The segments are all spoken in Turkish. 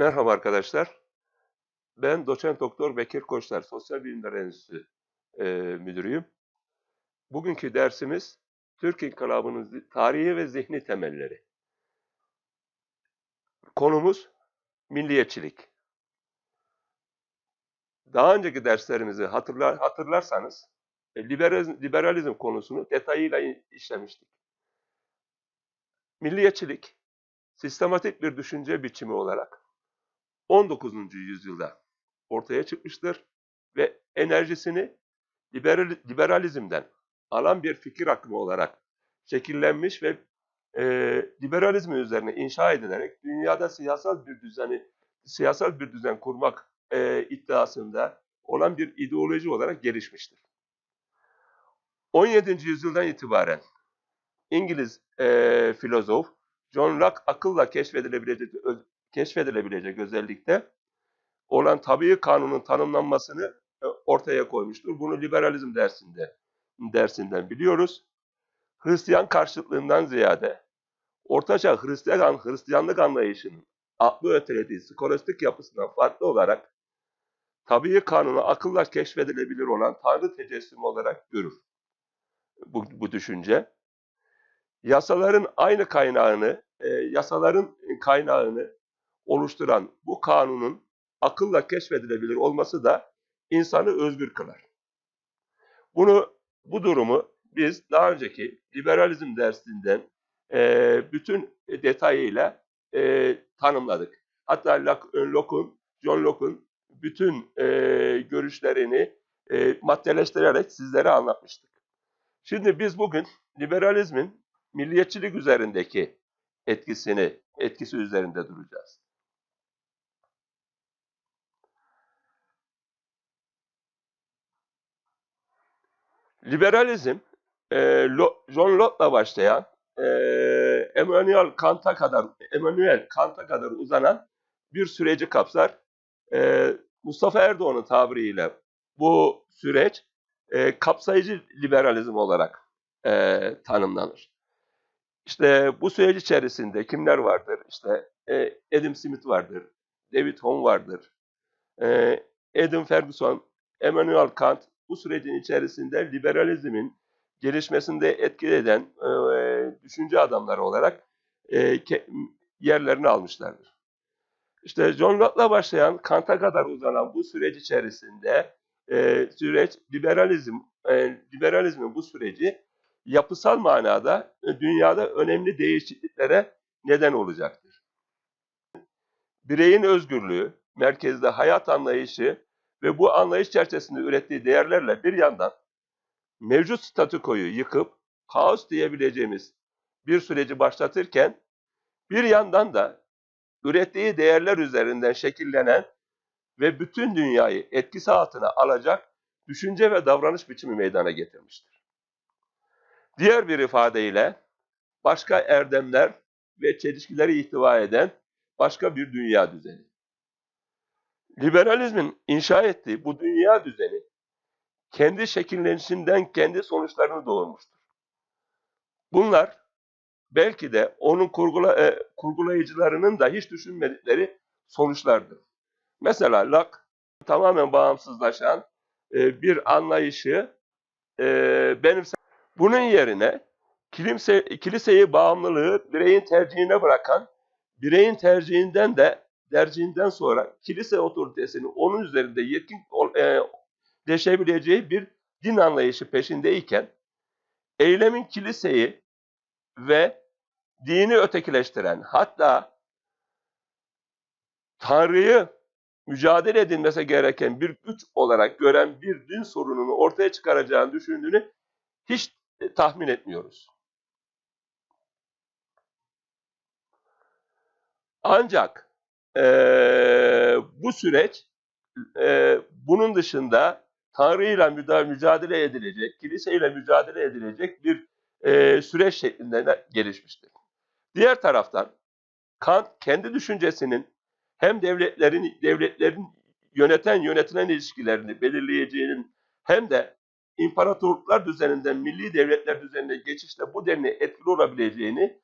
Merhaba arkadaşlar. Ben doçent doktor Bekir Koçlar, Sosyal Bilimler Enstitüsü e, müdürüyüm. Bugünkü dersimiz Türk İnkılabı'nın tarihi ve zihni temelleri. Konumuz milliyetçilik. Daha önceki derslerimizi hatırlar, hatırlarsanız e, liberalizm, liberalizm konusunu detayıyla işlemiştik. Milliyetçilik, sistematik bir düşünce biçimi olarak 19. yüzyılda ortaya çıkmıştır ve enerjisini liberal, liberalizmden alan bir fikir akımı olarak şekillenmiş ve e, liberalizmi üzerine inşa edilerek dünyada siyasal bir düzeni siyasal bir düzen kurmak e, iddiasında olan bir ideoloji olarak gelişmiştir. 17. yüzyıldan itibaren İngiliz e, filozof John Locke akılla keşfedilebilecek keşfedilebilecek özellikte olan tabii kanunun tanımlanmasını e, ortaya koymuştur. Bunu liberalizm dersinde dersinden biliyoruz. Hristiyan karşıtlığından ziyade Ortaçağ Hristiyan Hristiyanlık anlayışının aklı ötelediği skolastik yapısından farklı olarak tabii kanunu akılla keşfedilebilir olan Tanrı tecessümü olarak görür bu, bu düşünce. Yasaların aynı kaynağını, e, yasaların kaynağını oluşturan bu kanunun akılla keşfedilebilir olması da insanı özgür kılar. Bunu, bu durumu biz daha önceki liberalizm dersinden e, bütün detayıyla e, tanımladık. Hatta Locke- Locke'un, John Locke'un bütün e, görüşlerini e, maddeleştirerek sizlere anlatmıştık. Şimdi biz bugün liberalizmin milliyetçilik üzerindeki etkisini, etkisi üzerinde duracağız. Liberalizm, e, John Locke'la başlayan, e, Emmanuel Kant'a kadar, Emmanuel Kant'a kadar uzanan bir süreci kapsar. E, Mustafa Erdoğan'ın tabiriyle bu süreç e, kapsayıcı liberalizm olarak e, tanımlanır. İşte bu süreç içerisinde kimler vardır? İşte e, Adam Smith vardır, David Hume vardır, e, Adam Ferguson, Emmanuel Kant bu sürecin içerisinde liberalizmin gelişmesinde etki eden e, düşünce adamları olarak e, ke- yerlerini almışlardır. İşte John Locke'la başlayan Kant'a kadar uzanan bu süreç içerisinde e, süreç liberalizm, e, liberalizmin bu süreci yapısal manada e, dünyada önemli değişikliklere neden olacaktır. Bireyin özgürlüğü, merkezde hayat anlayışı ve bu anlayış çerçevesinde ürettiği değerlerle bir yandan mevcut statükoyu yıkıp kaos diyebileceğimiz bir süreci başlatırken bir yandan da ürettiği değerler üzerinden şekillenen ve bütün dünyayı etkisi altına alacak düşünce ve davranış biçimi meydana getirmiştir. Diğer bir ifadeyle başka erdemler ve çelişkileri ihtiva eden başka bir dünya düzeni. Liberalizmin inşa ettiği bu dünya düzeni kendi şekillenişinden kendi sonuçlarını doğurmuştur. Bunlar belki de onun kurgula, e, kurgulayıcılarının da hiç düşünmedikleri sonuçlardır. Mesela Locke tamamen bağımsızlaşan e, bir anlayışı e, benimse. Bunun yerine kilimse, kiliseyi bağımlılığı bireyin tercihine bırakan, bireyin tercihinden de tercihinden sonra kilise otoritesini onun üzerinde yetkin e, deşebileceği bir din anlayışı peşindeyken eylemin kiliseyi ve dini ötekileştiren hatta Tanrı'yı mücadele edilmesi gereken bir güç olarak gören bir din sorununu ortaya çıkaracağını düşündüğünü hiç e, tahmin etmiyoruz. Ancak eee, bu süreç eee, bunun dışında Tanrı'yla müda- mücadele edilecek, kiliseyle mücadele edilecek bir eee, süreç şeklinde de gelişmiştir. Diğer taraftan Kant kendi düşüncesinin hem devletlerin devletlerin yöneten yönetilen ilişkilerini belirleyeceğinin hem de imparatorluklar düzeninden milli devletler düzenine geçişte bu denli etkili olabileceğini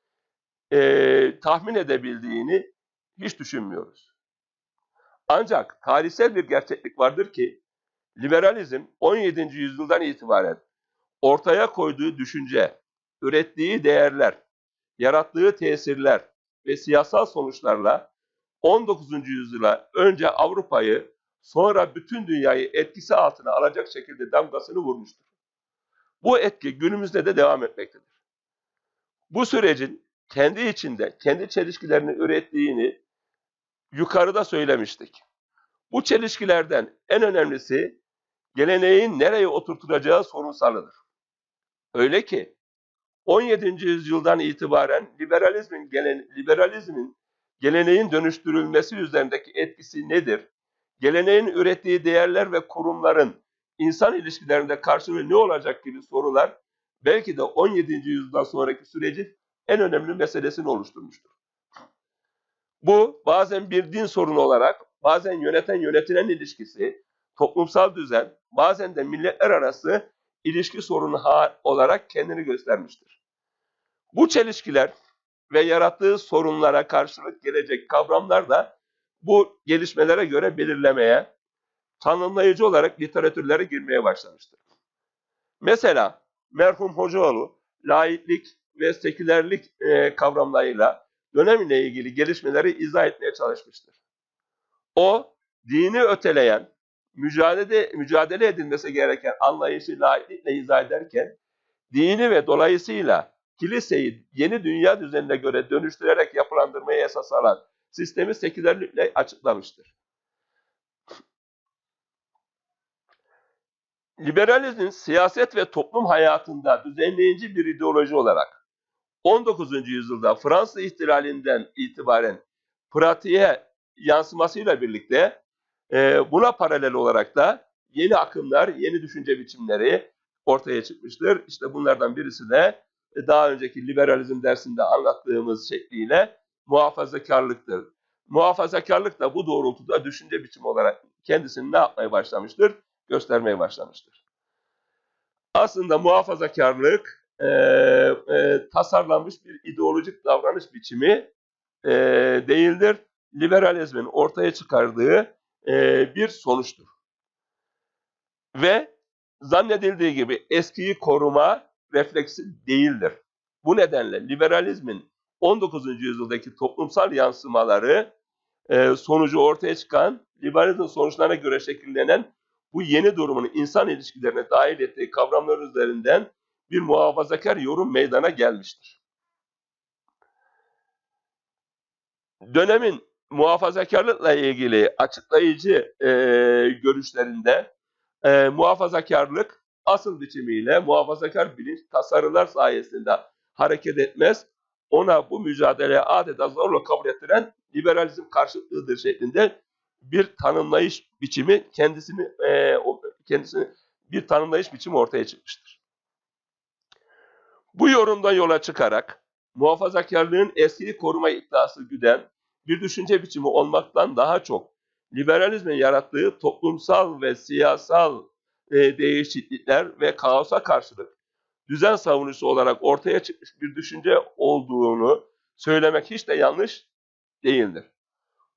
eee, tahmin edebildiğini hiç düşünmüyoruz. Ancak tarihsel bir gerçeklik vardır ki liberalizm 17. yüzyıldan itibaren ortaya koyduğu düşünce, ürettiği değerler, yarattığı tesirler ve siyasal sonuçlarla 19. yüzyıla önce Avrupa'yı sonra bütün dünyayı etkisi altına alacak şekilde damgasını vurmuştur. Bu etki günümüzde de devam etmektedir. Bu sürecin kendi içinde kendi çelişkilerini ürettiğini yukarıda söylemiştik. Bu çelişkilerden en önemlisi geleneğin nereye oturtulacağı sorunsalıdır. Öyle ki 17. yüzyıldan itibaren liberalizmin gelen, liberalizmin geleneğin dönüştürülmesi üzerindeki etkisi nedir? Geleneğin ürettiği değerler ve kurumların insan ilişkilerinde karşılığı ne olacak gibi sorular belki de 17. yüzyıldan sonraki sürecin en önemli meselesini oluşturmuştur. Bu bazen bir din sorunu olarak, bazen yöneten yönetilen ilişkisi, toplumsal düzen, bazen de milletler arası ilişki sorunu olarak kendini göstermiştir. Bu çelişkiler ve yarattığı sorunlara karşılık gelecek kavramlar da bu gelişmelere göre belirlemeye, tanımlayıcı olarak literatürlere girmeye başlamıştır. Mesela merhum Hocaoğlu laiklik ve sekülerlik kavramlarıyla dönemle ilgili gelişmeleri izah etmeye çalışmıştır. O dini öteleyen, mücadele, mücadele edilmesi gereken anlayışı laiklikle izah ederken dini ve dolayısıyla kiliseyi yeni dünya düzenine göre dönüştürerek yapılandırmaya esas alan sistemi sekülerlikle açıklamıştır. Liberalizmin siyaset ve toplum hayatında düzenleyici bir ideoloji olarak 19. yüzyılda Fransız ihtilalinden itibaren pratiğe yansımasıyla birlikte e, buna paralel olarak da yeni akımlar, yeni düşünce biçimleri ortaya çıkmıştır. İşte bunlardan birisi de e, daha önceki liberalizm dersinde anlattığımız şekliyle muhafazakarlıktır. Muhafazakarlık da bu doğrultuda düşünce biçimi olarak kendisini ne yapmaya başlamıştır? Göstermeye başlamıştır. Aslında muhafazakarlık e, e, tasarlanmış bir ideolojik davranış biçimi e, değildir. Liberalizmin ortaya çıkardığı e, bir sonuçtur. Ve zannedildiği gibi eskiyi koruma refleksi değildir. Bu nedenle liberalizmin 19. yüzyıldaki toplumsal yansımaları e, sonucu ortaya çıkan, liberalizm sonuçlarına göre şekillenen bu yeni durumun insan ilişkilerine dahil ettiği kavramlar üzerinden bir muhafazakar yorum meydana gelmiştir. Dönemin muhafazakarlıkla ilgili açıklayıcı e, görüşlerinde e, muhafazakarlık asıl biçimiyle muhafazakar bilinç tasarılar sayesinde hareket etmez. Ona bu mücadeleye adeta zorla kabul ettiren liberalizm karşıtlığıdır şeklinde bir tanımlayış biçimi kendisini e, kendisini bir tanımlayış biçimi ortaya çıkmıştır. Bu yorumda yola çıkarak muhafazakarlığın eskiyi koruma iddiası güden bir düşünce biçimi olmaktan daha çok liberalizmin yarattığı toplumsal ve siyasal e, değişiklikler ve kaosa karşılık düzen savunucusu olarak ortaya çıkmış bir düşünce olduğunu söylemek hiç de yanlış değildir.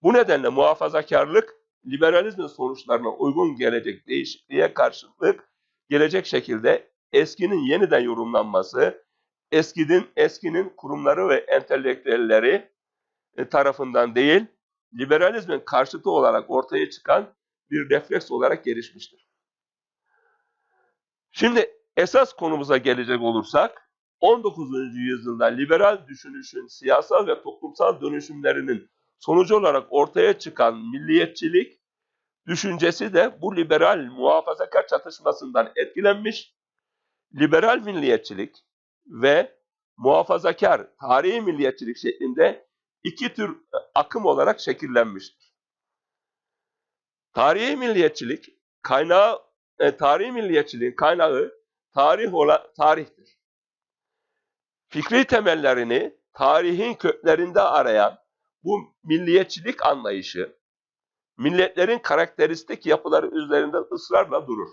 Bu nedenle muhafazakarlık liberalizmin sonuçlarına uygun gelecek değişikliğe karşılık gelecek şekilde eskinin yeniden yorumlanması, eskinin eskinin kurumları ve entelektüelleri e, tarafından değil, liberalizmin karşıtı olarak ortaya çıkan bir refleks olarak gelişmiştir. Şimdi esas konumuza gelecek olursak 19. yüzyılda liberal düşünüşün siyasal ve toplumsal dönüşümlerinin sonucu olarak ortaya çıkan milliyetçilik düşüncesi de bu liberal muhafazakar çatışmasından etkilenmiş. Liberal milliyetçilik ve muhafazakar tarihi milliyetçilik şeklinde iki tür akım olarak şekillenmiştir. Tarihi milliyetçilik kaynağı e, tarihi milliyetçiliğin kaynağı tarih olan tarihtir. Fikri temellerini tarihin köklerinde arayan bu milliyetçilik anlayışı milletlerin karakteristik yapıları üzerinde ısrarla durur.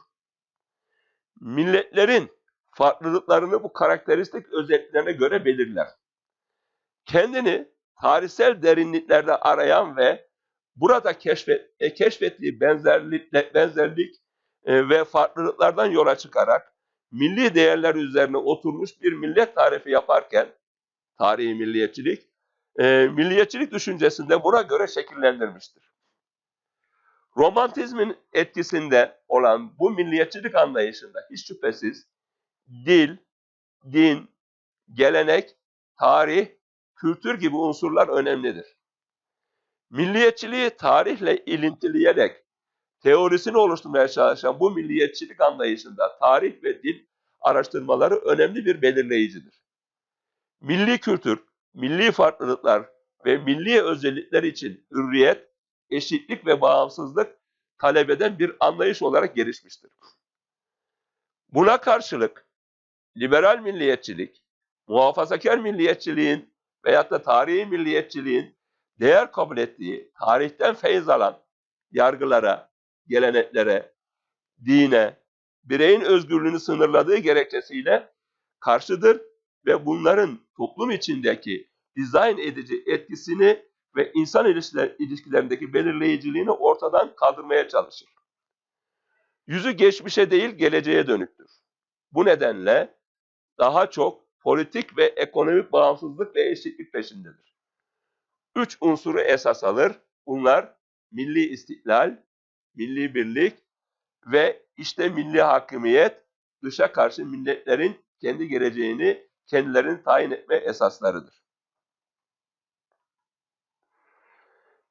Milletlerin farklılıklarını bu karakteristik özelliklerine göre belirler. Kendini tarihsel derinliklerde arayan ve burada keşfet, e, keşfettiği benzerlik, benzerlik e, ve farklılıklardan yola çıkarak milli değerler üzerine oturmuş bir millet tarifi yaparken tarihi milliyetçilik e, milliyetçilik düşüncesinde buna göre şekillendirmiştir. Romantizmin etkisinde olan bu milliyetçilik anlayışında hiç şüphesiz dil, din, gelenek, tarih, kültür gibi unsurlar önemlidir. Milliyetçiliği tarihle ilintileyerek teorisini oluşturmaya çalışan bu milliyetçilik anlayışında tarih ve dil araştırmaları önemli bir belirleyicidir. Milli kültür, milli farklılıklar ve milli özellikler için hürriyet, eşitlik ve bağımsızlık talep eden bir anlayış olarak gelişmiştir. Buna karşılık liberal milliyetçilik, muhafazakar milliyetçiliğin veyahut da tarihi milliyetçiliğin değer kabul ettiği, tarihten feyiz alan yargılara, geleneklere, dine, bireyin özgürlüğünü sınırladığı gerekçesiyle karşıdır ve bunların toplum içindeki dizayn edici etkisini ve insan ilişkilerindeki belirleyiciliğini ortadan kaldırmaya çalışır. Yüzü geçmişe değil geleceğe dönüktür. Bu nedenle daha çok politik ve ekonomik bağımsızlık ve eşitlik peşindedir. Üç unsuru esas alır. Bunlar milli istiklal, milli birlik ve işte milli hakimiyet dışa karşı milletlerin kendi geleceğini kendilerini tayin etme esaslarıdır.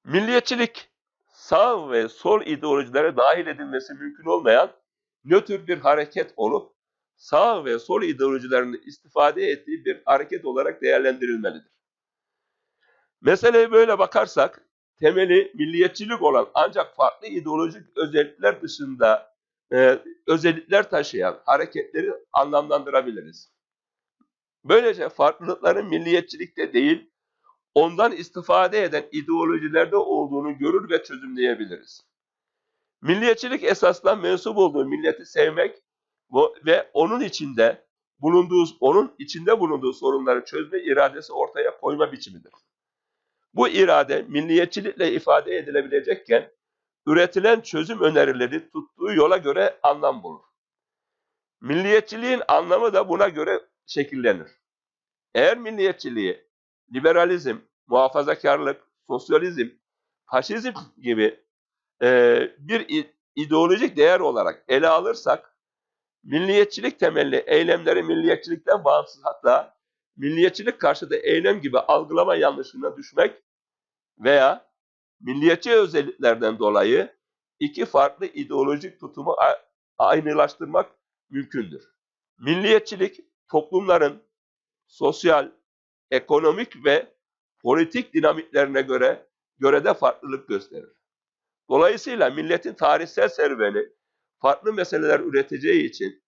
Milliyetçilik sağ ve sol ideolojilere dahil edilmesi mümkün olmayan nötr bir hareket olup sağ ve sol ideolojilerini istifade ettiği bir hareket olarak değerlendirilmelidir. Meseleye böyle bakarsak temeli milliyetçilik olan ancak farklı ideolojik özellikler dışında e, özellikler taşıyan hareketleri anlamlandırabiliriz. Böylece farklılıkların milliyetçilikte değil, ondan istifade eden ideolojilerde olduğunu görür ve çözümleyebiliriz. Milliyetçilik esasla mensup olduğu milleti sevmek ve onun içinde bulunduğu onun içinde bulunduğu sorunları çözme iradesi ortaya koyma biçimidir. Bu irade milliyetçilikle ifade edilebilecekken üretilen çözüm önerileri tuttuğu yola göre anlam bulur. Milliyetçiliğin anlamı da buna göre şekillenir. Eğer milliyetçiliği liberalizm, muhafazakarlık, sosyalizm, faşizm gibi e, bir ideolojik değer olarak ele alırsak, milliyetçilik temelli eylemleri milliyetçilikten bağımsız hatta milliyetçilik karşıtı eylem gibi algılama yanlışına düşmek veya milliyetçi özelliklerden dolayı iki farklı ideolojik tutumu aynılaştırmak mümkündür. Milliyetçilik toplumların sosyal, ekonomik ve politik dinamiklerine göre görede farklılık gösterir. Dolayısıyla milletin tarihsel serüveni farklı meseleler üreteceği için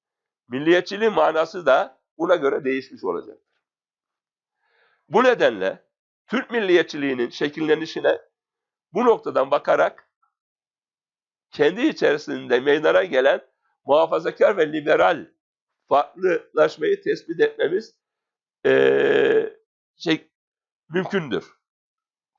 milliyetçiliğin manası da buna göre değişmiş olacaktır. Bu nedenle Türk milliyetçiliğinin şekillenişine bu noktadan bakarak kendi içerisinde meydana gelen muhafazakar ve liberal farklılaşmayı tespit etmemiz e, şey, mümkündür.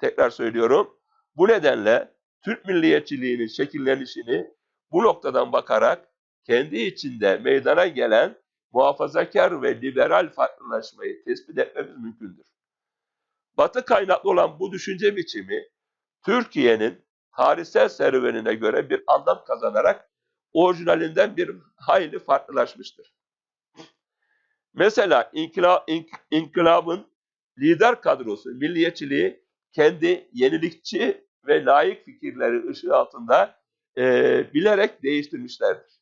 Tekrar söylüyorum. Bu nedenle Türk milliyetçiliğinin şekillenişini bu noktadan bakarak kendi içinde meydana gelen muhafazakar ve liberal farklılaşmayı tespit etmemiz mümkündür. Batı kaynaklı olan bu düşünce biçimi Türkiye'nin tarihsel serüvenine göre bir anlam kazanarak orijinalinden bir hayli farklılaşmıştır. Mesela inkılap, ink, inkılabın lider kadrosu milliyetçiliği kendi yenilikçi ve layık fikirleri ışığı altında e, bilerek değiştirmişlerdir.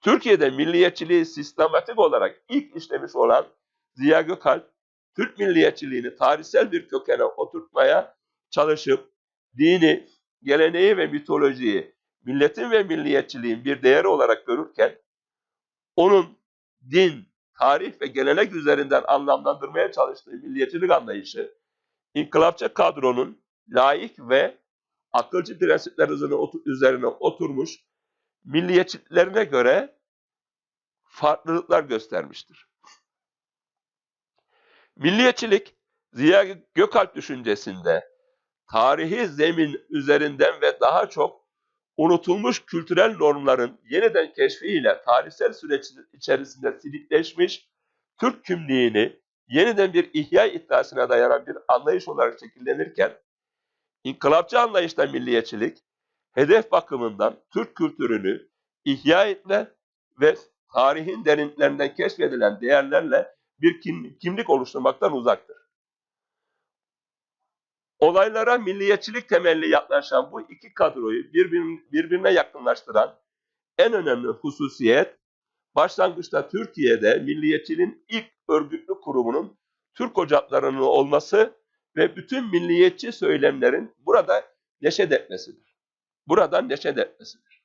Türkiye'de milliyetçiliği sistematik olarak ilk işlemiş olan Ziya Gökalp, Türk milliyetçiliğini tarihsel bir kökene oturtmaya çalışıp dini, geleneği ve mitolojiyi milletin ve milliyetçiliğin bir değeri olarak görürken onun din, tarih ve gelenek üzerinden anlamlandırmaya çalıştığı milliyetçilik anlayışı inkılapçı kadronun layık ve akılcı prensipler üzerine oturmuş milliyetçiliklerine göre farklılıklar göstermiştir. Milliyetçilik Ziya Gökalp düşüncesinde tarihi zemin üzerinden ve daha çok unutulmuş kültürel normların yeniden keşfiyle tarihsel süreç içerisinde silikleşmiş Türk kimliğini yeniden bir ihya iddiasına dayanan bir anlayış olarak şekillenirken, inkılapçı anlayışta milliyetçilik, hedef bakımından Türk kültürünü ihya etme ve tarihin derinliklerinden keşfedilen değerlerle bir kim- kimlik oluşturmaktan uzaktır. Olaylara milliyetçilik temelli yaklaşan bu iki kadroyu birbirine, birbirine yakınlaştıran en önemli hususiyet, başlangıçta Türkiye'de milliyetçiliğin ilk örgütlü kurumunun Türk ocaklarının olması ve bütün milliyetçi söylemlerin burada neşet etmesidir. Buradan neşet etmesidir.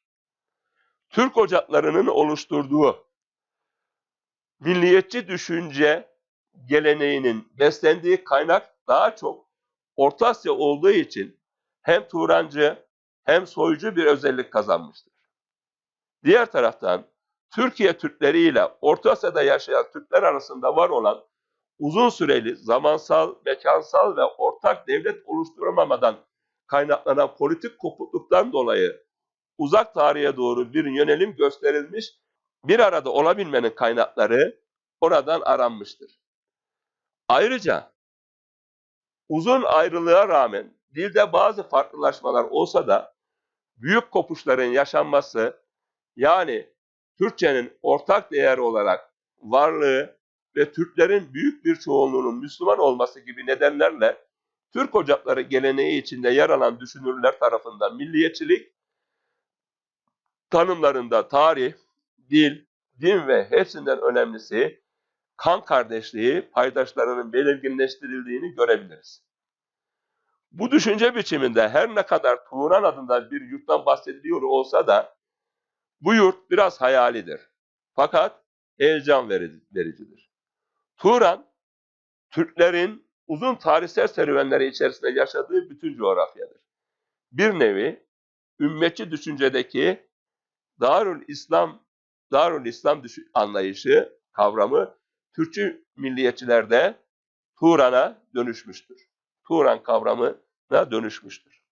Türk ocaklarının oluşturduğu milliyetçi düşünce geleneğinin beslendiği kaynak daha çok Orta Asya olduğu için hem Turancı hem soycu bir özellik kazanmıştır. Diğer taraftan Türkiye Türkleri ile Orta Asya'da yaşayan Türkler arasında var olan uzun süreli zamansal, mekansal ve ortak devlet oluşturamadan kaynaklanan politik kopukluktan dolayı uzak tarihe doğru bir yönelim gösterilmiş, bir arada olabilmenin kaynakları oradan aranmıştır. Ayrıca uzun ayrılığa rağmen dilde bazı farklılaşmalar olsa da büyük kopuşların yaşanması yani Türkçenin ortak değer olarak varlığı ve Türklerin büyük bir çoğunluğunun Müslüman olması gibi nedenlerle Türk ocakları geleneği içinde yer alan düşünürler tarafından milliyetçilik tanımlarında tarih, dil, din ve hepsinden önemlisi kan kardeşliği paydaşlarının belirginleştirildiğini görebiliriz. Bu düşünce biçiminde her ne kadar Turan adında bir yurttan bahsediliyor olsa da bu yurt biraz hayalidir. Fakat heyecan vericidir. Turan, Türklerin uzun tarihsel serüvenleri içerisinde yaşadığı bütün coğrafyadır. Bir nevi ümmetçi düşüncedeki Darül İslam Darül İslam anlayışı, kavramı Türkçü milliyetçilerde Turan'a dönüşmüştür. Turan kavramına dönüşmüştür.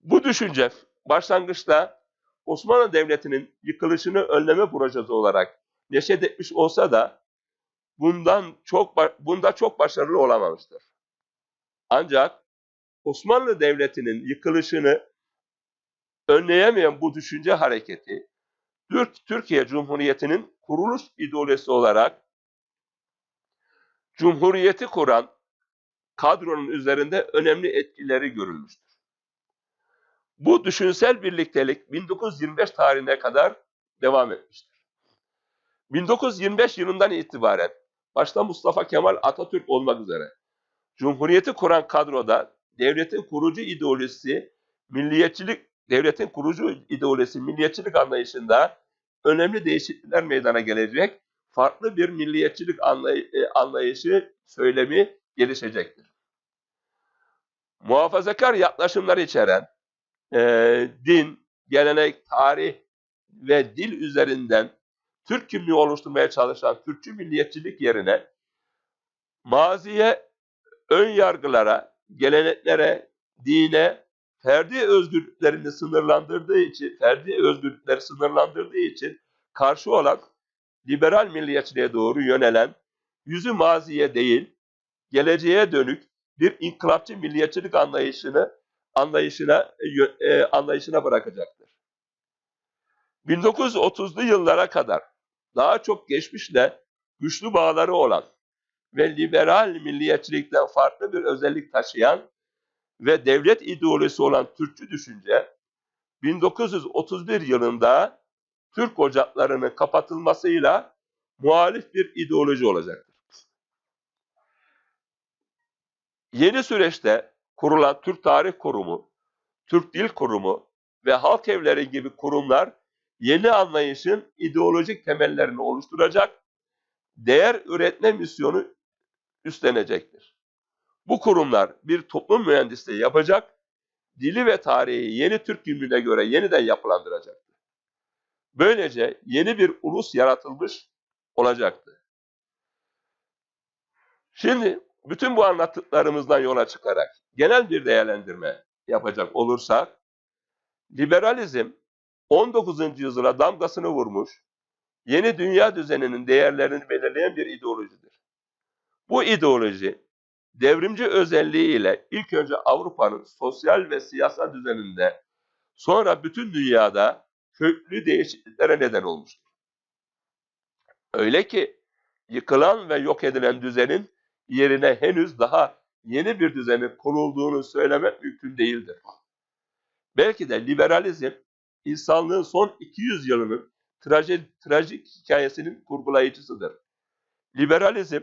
Bu düşünce başlangıçta Osmanlı Devleti'nin yıkılışını önleme projesi olarak neşet etmiş olsa da bundan çok bunda çok başarılı olamamıştır. Ancak Osmanlı Devleti'nin yıkılışını önleyemeyen bu düşünce hareketi Türk Türkiye Cumhuriyeti'nin kuruluş ideolojisi olarak Cumhuriyeti kuran kadronun üzerinde önemli etkileri görülmüştür. Bu düşünsel birliktelik 1925 tarihine kadar devam etmiştir. 1925 yılından itibaren başta Mustafa Kemal Atatürk olmak üzere Cumhuriyeti kuran kadroda devletin kurucu ideolojisi milliyetçilik devletin kurucu ideolojisi milliyetçilik anlayışında önemli değişiklikler meydana gelecek. Farklı bir milliyetçilik anlay anlayışı, söylemi gelişecektir. Muhafazakar yaklaşımlar içeren e, din, gelenek, tarih ve dil üzerinden Türk kimliği oluşturmaya çalışan Türkçü milliyetçilik yerine maziye, ön yargılara, geleneklere, dine, ferdi özgürlüklerini sınırlandırdığı için, ferdi özgürlükleri sınırlandırdığı için karşı olan liberal milliyetçiliğe doğru yönelen, yüzü maziye değil, geleceğe dönük bir inkılapçı milliyetçilik anlayışını anlayışına e, anlayışına bırakacaktır. 1930'lu yıllara kadar daha çok geçmişle güçlü bağları olan ve liberal milliyetçilikten farklı bir özellik taşıyan ve devlet ideolojisi olan Türkçü düşünce 1931 yılında Türk ocaklarının kapatılmasıyla muhalif bir ideoloji olacaktır. Yeni süreçte kurulan Türk Tarih Kurumu, Türk Dil Kurumu ve halk evleri gibi kurumlar yeni anlayışın ideolojik temellerini oluşturacak, değer üretme misyonu üstlenecektir. Bu kurumlar bir toplum mühendisliği yapacak, dili ve tarihi yeni Türk kimliğine göre yeniden yapılandıracaktır. Böylece yeni bir ulus yaratılmış olacaktı. Şimdi bütün bu anlattıklarımızdan yola çıkarak genel bir değerlendirme yapacak olursak, liberalizm 19. yüzyıla damgasını vurmuş, yeni dünya düzeninin değerlerini belirleyen bir ideolojidir. Bu ideoloji, devrimci özelliğiyle ilk önce Avrupa'nın sosyal ve siyasal düzeninde, sonra bütün dünyada köklü değişikliklere neden olmuştur. Öyle ki yıkılan ve yok edilen düzenin yerine henüz daha yeni bir düzenin kurulduğunu söylemek mümkün değildir. Belki de liberalizm insanlığın son 200 yılının trajik, trajik hikayesinin kurgulayıcısıdır. Liberalizm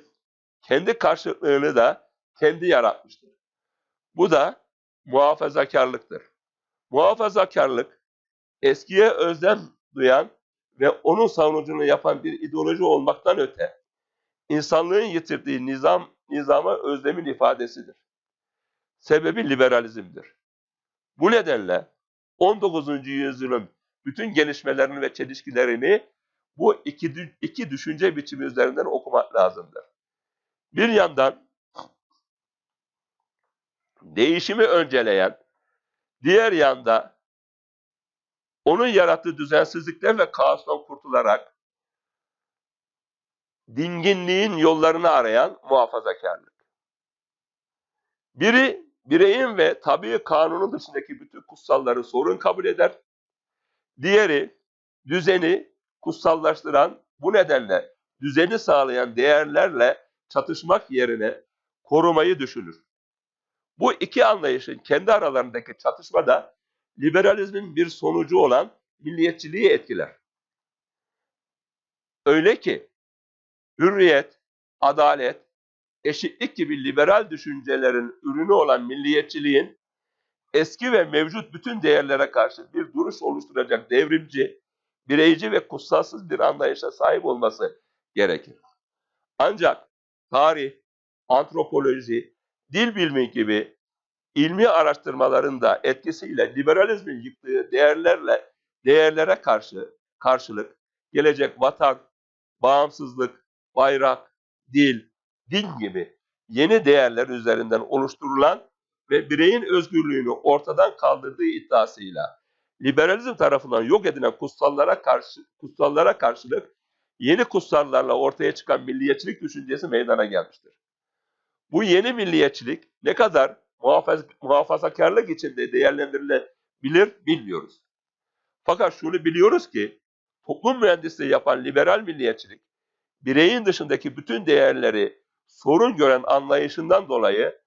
kendi karşılığını da kendi yaratmıştır. Bu da muhafazakarlıktır. Muhafazakarlık eskiye özlem duyan ve onun savunucunu yapan bir ideoloji olmaktan öte insanlığın yitirdiği nizam nizama özlemin ifadesidir. Sebebi liberalizmdir. Bu nedenle 19. yüzyılın bütün gelişmelerini ve çelişkilerini bu iki, iki düşünce biçimi üzerinden okumak lazımdır. Bir yandan değişimi önceleyen, diğer yanda onun yarattığı düzensizlikler ve kaostan kurtularak dinginliğin yollarını arayan muhafazakarlık. Biri bireyin ve tabii kanunun dışındaki bütün kutsalları sorun kabul eder. Diğeri düzeni kutsallaştıran bu nedenle düzeni sağlayan değerlerle çatışmak yerine korumayı düşünür. Bu iki anlayışın kendi aralarındaki çatışma da liberalizmin bir sonucu olan milliyetçiliği etkiler. Öyle ki hürriyet, adalet, eşitlik gibi liberal düşüncelerin ürünü olan milliyetçiliğin eski ve mevcut bütün değerlere karşı bir duruş oluşturacak devrimci, bireyci ve kutsalsız bir anlayışa sahip olması gerekir. Ancak tarih, antropoloji, dil bilimi gibi ilmi araştırmaların da etkisiyle liberalizmin yıktığı değerlerle değerlere karşı karşılık gelecek vatan, bağımsızlık, bayrak, dil, din gibi yeni değerler üzerinden oluşturulan ve bireyin özgürlüğünü ortadan kaldırdığı iddiasıyla liberalizm tarafından yok edilen kutsallara karşı kutsallara karşılık yeni kutsallarla ortaya çıkan milliyetçilik düşüncesi meydana gelmiştir. Bu yeni milliyetçilik ne kadar muhafaz muhafazakarlık içinde değerlendirilebilir bilmiyoruz. Fakat şunu biliyoruz ki toplum mühendisliği yapan liberal milliyetçilik bireyin dışındaki bütün değerleri sorun gören anlayışından dolayı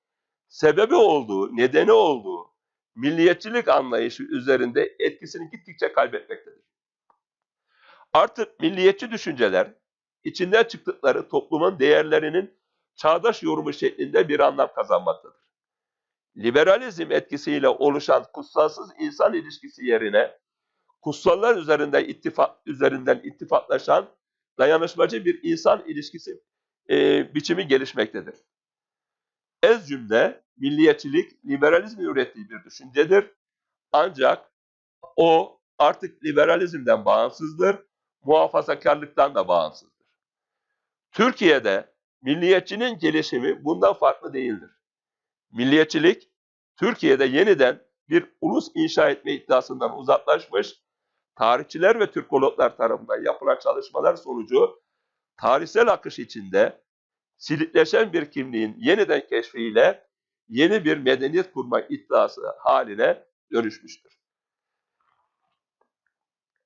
sebebi olduğu, nedeni olduğu milliyetçilik anlayışı üzerinde etkisini gittikçe kaybetmektedir. Artık milliyetçi düşünceler içinden çıktıkları toplumun değerlerinin çağdaş yorumu şeklinde bir anlam kazanmaktadır. Liberalizm etkisiyle oluşan kutsalsız insan ilişkisi yerine kutsallar üzerinden ittifak üzerinden ittifaklaşan dayanışmacı bir insan ilişkisi e, biçimi gelişmektedir. Ez cümle milliyetçilik liberalizmin ürettiği bir düşüncedir. Ancak o artık liberalizmden bağımsızdır, muhafazakarlıktan da bağımsızdır. Türkiye'de milliyetçinin gelişimi bundan farklı değildir. Milliyetçilik, Türkiye'de yeniden bir ulus inşa etme iddiasından uzaklaşmış, tarihçiler ve Türkologlar tarafından yapılan çalışmalar sonucu tarihsel akış içinde silitleşen bir kimliğin yeniden keşfiyle yeni bir medeniyet kurma iddiası haline dönüşmüştür.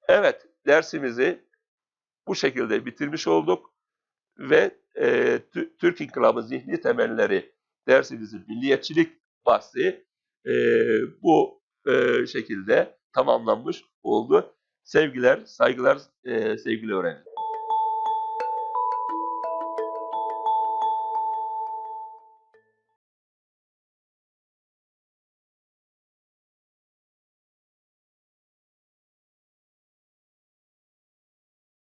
Evet, dersimizi bu şekilde bitirmiş olduk ve e, Türk İnkılabı Zihni Temelleri dersimizin milliyetçilik bahsi e, bu e, şekilde tamamlanmış oldu. Sevgiler, saygılar e, sevgili öğrenciler.